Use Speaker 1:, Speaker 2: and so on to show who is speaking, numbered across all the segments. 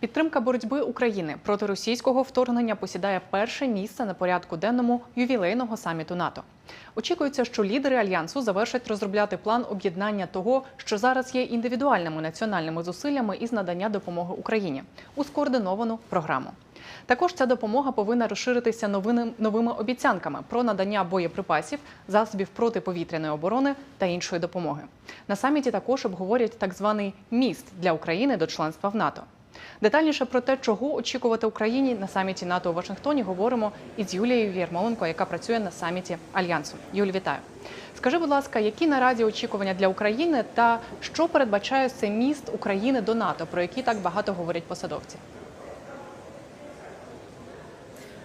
Speaker 1: Підтримка боротьби України проти російського вторгнення посідає перше місце на порядку денному ювілейного саміту НАТО. Очікується, що лідери альянсу завершать розробляти план об'єднання того, що зараз є індивідуальними національними зусиллями із надання допомоги Україні у скоординовану програму. Також ця допомога повинна розширитися новини, новими обіцянками про надання боєприпасів, засобів протиповітряної оборони та іншої допомоги. На саміті також обговорять так званий міст для України до членства в НАТО. Детальніше про те, чого очікувати Україні на саміті НАТО у Вашингтоні, говоримо із Юлією Єрмоленко, яка працює на саміті Альянсу. Юль, вітаю. Скажи, будь ласка, які наразі очікування для України та що передбачає цей міст України до НАТО, про які так багато говорять посадовці?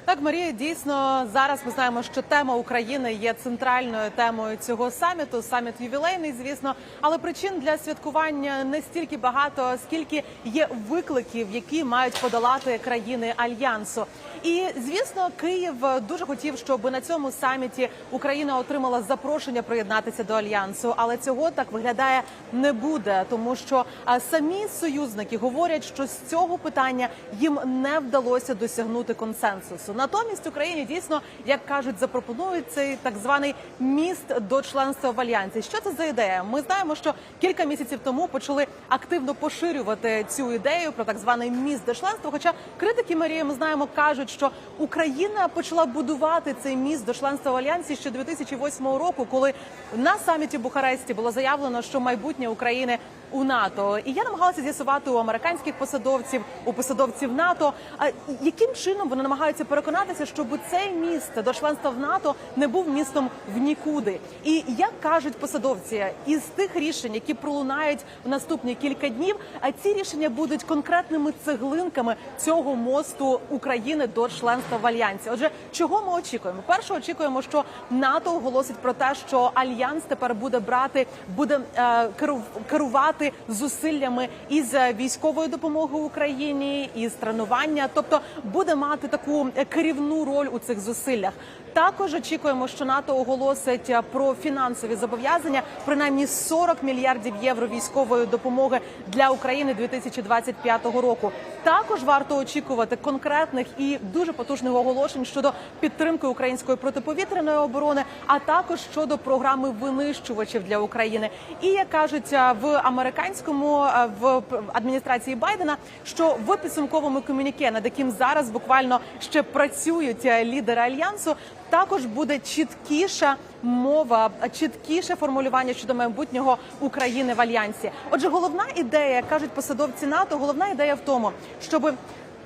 Speaker 2: Так, Марія, дійсно зараз ми знаємо, що тема України є центральною темою цього саміту. Саміт ювілейний, звісно, але причин для святкування не стільки багато, скільки є викликів, які мають подолати країни альянсу. І звісно, Київ дуже хотів, щоб на цьому саміті Україна отримала запрошення приєднатися до альянсу, але цього так виглядає не буде, тому що самі союзники говорять, що з цього питання їм не вдалося досягнути консенсусу. Натомість Україні дійсно, як кажуть, запропонують цей так званий міст до членства в альянсі. Що це за ідея? Ми знаємо, що кілька місяців тому почали активно поширювати цю ідею про так званий міст до членства. Хоча критики Марії, ми знаємо, кажуть, що Україна почала будувати цей міст до членства в альянсі ще 2008 року, коли на саміті Бухаресті було заявлено, що майбутнє України у НАТО. І я намагалася з'ясувати у американських посадовців, у посадовців НАТО, а яким чином вони намагаються переконатися, щоб цей міст до членства в НАТО не був містом в нікуди. І як кажуть посадовці, із тих рішень, які пролунають в наступні кілька днів, а ці рішення будуть конкретними цеглинками цього мосту України до членства в альянсі. Отже, чого ми очікуємо? Перше, очікуємо, що НАТО оголосить про те, що альянс тепер буде брати, буде е, керу- керувати зусиллями із е, військової допомоги Україні, із тренування, тобто буде мати таку керівну роль у цих зусиллях. Також очікуємо, що НАТО оголосить е, про фінансові зобов'язання, принаймні 40 мільярдів євро військової допомоги для України 2025 року. Також варто очікувати конкретних і дуже потужних оголошень щодо підтримки української протиповітряної оборони, а також щодо програми винищувачів для України. І як кажуть е, в американському е, в адміністрації Байдена, що в підсумковому комюніке, над яким зараз буквально ще працюють е, лідери альянсу, також буде чіткіша мова, чіткіше формулювання щодо майбутнього України в альянсі. Отже, головна ідея, кажуть посадовці НАТО, головна ідея в тому, щоб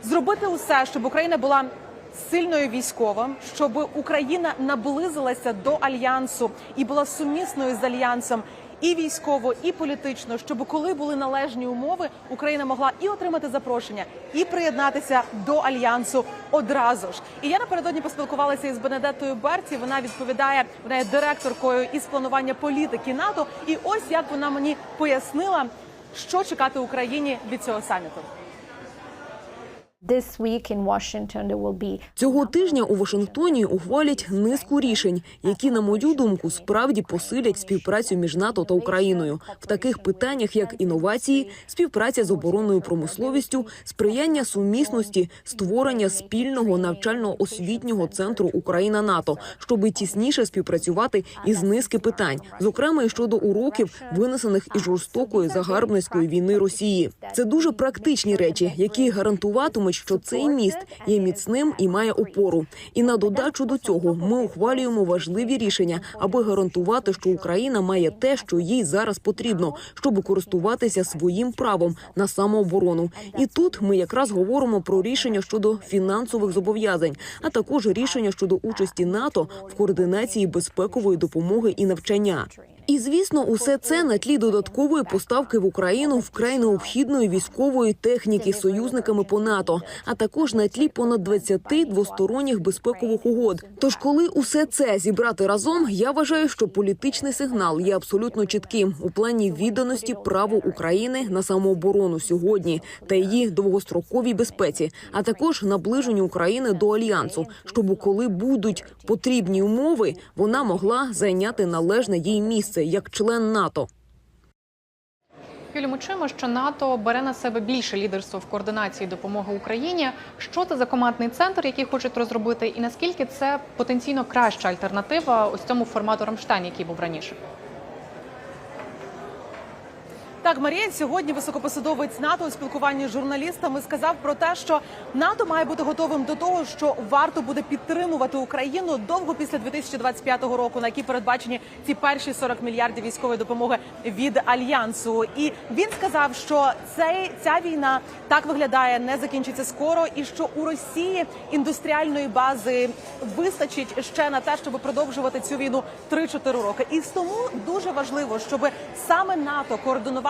Speaker 2: зробити усе, щоб Україна була сильною військово, щоб Україна наблизилася до альянсу і була сумісною з альянсом. І військово, і політично, щоб коли були належні умови, Україна могла і отримати запрошення, і приєднатися до альянсу одразу ж. І я напередодні поспілкувалася із Бенедеттою Берці. Вона відповідає, вона є директоркою із планування політики НАТО. І ось як вона мені пояснила, що чекати Україні від цього саміту.
Speaker 3: Цього тижня у Вашингтоні ухвалять низку рішень, які, на мою думку, справді посилять співпрацю між НАТО та Україною в таких питаннях, як інновації, співпраця з оборонною промисловістю, сприяння сумісності, створення спільного навчально-освітнього центру Україна НАТО, щоб тісніше співпрацювати із низки питань, зокрема і щодо уроків, винесених із жорстокої загарбницької війни Росії. Це дуже практичні речі, які гарантуватимуть, що цей міст є міцним і має опору. І на додачу до цього ми ухвалюємо важливі рішення, аби гарантувати, що Україна має те, що їй зараз потрібно, щоб користуватися своїм правом на самооборону. І тут ми якраз говоримо про рішення щодо фінансових зобов'язань, а також рішення щодо участі НАТО в координації безпекової допомоги і навчання. І звісно, усе це на тлі додаткової поставки в Україну вкрай необхідної військової техніки союзниками по НАТО, а також на тлі понад 20 двосторонніх безпекових угод. Тож, коли усе це зібрати разом, я вважаю, що політичний сигнал є абсолютно чітким у плані відданості праву України на самооборону сьогодні та її довгостроковій безпеці, а також наближенню України до альянсу, щоб коли будуть потрібні умови, вона могла зайняти належне їй місце як член НАТО.
Speaker 1: Юлі, ми чуємо, що НАТО бере на себе більше лідерство в координації допомоги Україні. Що це за командний центр, який хочуть розробити, і наскільки це потенційно краща альтернатива ось цьому формату Рамштайн, який був раніше?
Speaker 2: Так, Марія, сьогодні високопосадовець НАТО у спілкуванні з журналістами сказав про те, що НАТО має бути готовим до того, що варто буде підтримувати Україну довго після 2025 року, на які передбачені ці перші 40 мільярдів військової допомоги від альянсу. І він сказав, що цей ця війна так виглядає, не закінчиться скоро, і що у Росії індустріальної бази вистачить ще на те, щоб продовжувати цю війну 3-4 роки. І тому дуже важливо, щоб саме НАТО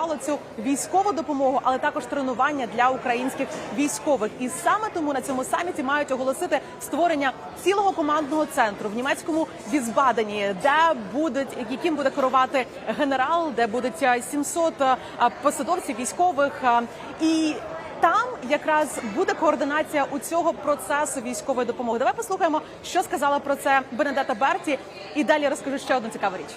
Speaker 2: координувало цю військову допомогу, але також тренування для українських військових. І саме тому на цьому саміті мають оголосити створення цілого командного центру в німецькому Візбадені, де будуть яким буде керувати генерал, де будуть е, 700 е, посадовців військових е, і. Там якраз буде координація у цього процесу військової допомоги. Давай послухаємо, що сказала про це Бенедета Берті, і далі розкажу ще одну цікаву річ.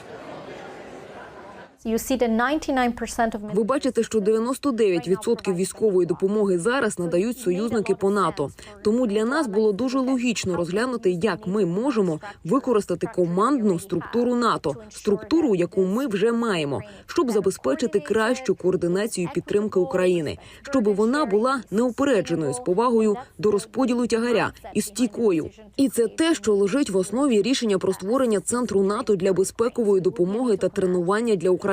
Speaker 3: Ви бачите, що 99% військової допомоги зараз надають союзники по НАТО. Тому для нас було дуже логічно розглянути, як ми можемо використати командну структуру НАТО, структуру, яку ми вже маємо, щоб забезпечити кращу координацію підтримки України, щоб вона була неупередженою з повагою до розподілу тягаря і стійкою. І це те, що лежить в основі рішення про створення центру НАТО для безпекової допомоги та тренування для України.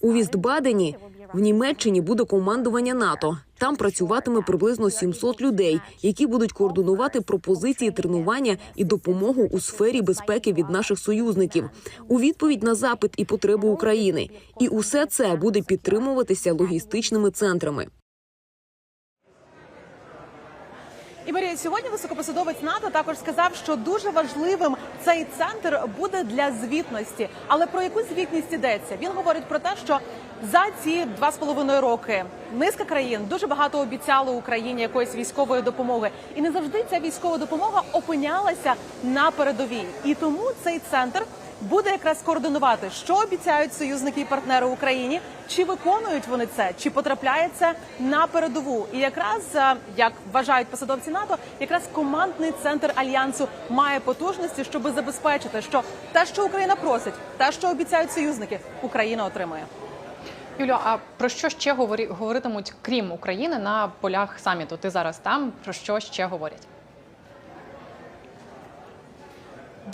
Speaker 3: У Вістбадені в Німеччині буде командування НАТО. Там працюватиме приблизно 700 людей, які будуть координувати пропозиції тренування і допомогу у сфері безпеки від наших союзників у відповідь на запит і потребу України. І усе це буде підтримуватися логістичними центрами.
Speaker 2: І Марія, сьогодні високопосадовець НАТО також сказав, що дуже важливим цей центр буде для звітності. Але про яку звітність йдеться? Він говорить про те, що за ці два з половиною роки низка країн дуже багато обіцяли Україні якоїсь військової допомоги, і не завжди ця військова допомога опинялася на передовій. І тому цей центр буде якраз координувати, що обіцяють союзники і партнери Україні, чи виконують вони це, чи потрапляє це на передову. І якраз е, як вважають посадовці НАТО, якраз командний центр альянсу має потужності, щоб забезпечити, що те, що Україна просить, те, що обіцяють союзники, Україна отримує.
Speaker 1: Юлю, а про що ще говоритимуть крім України на полях саміту? Ти зараз там про що ще говорять?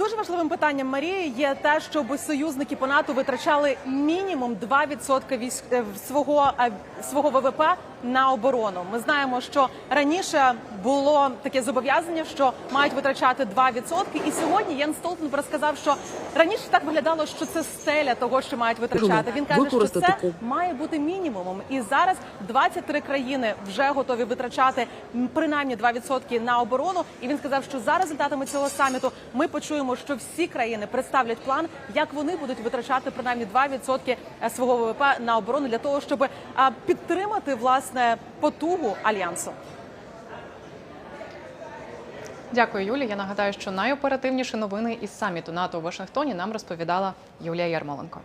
Speaker 2: Дуже важливим питанням Марії є те, щоб союзники по НАТО витрачали мінімум 2% військ е, свого е, свого ВВП на оборону. Ми знаємо, що раніше було таке зобов'язання, що мають витрачати 2%. І сьогодні Єн Столтенберг сказав, що раніше так виглядало, що це стеля того, що мають витрачати. Він каже, що це має бути мінімумом. І зараз 23 країни вже готові витрачати принаймні 2% на оборону. І він сказав, що за результатами цього саміту ми почуємо, що всі країни представлять план, як вони будуть витрачати принаймні 2% свого ВВП на оборону для того, щоб підтримати власне потугу альянсу.
Speaker 1: Дякую, Юлі. Я нагадаю, що найоперативніші новини із саміту НАТО у Вашингтоні нам розповідала Юлія Ярмоленко.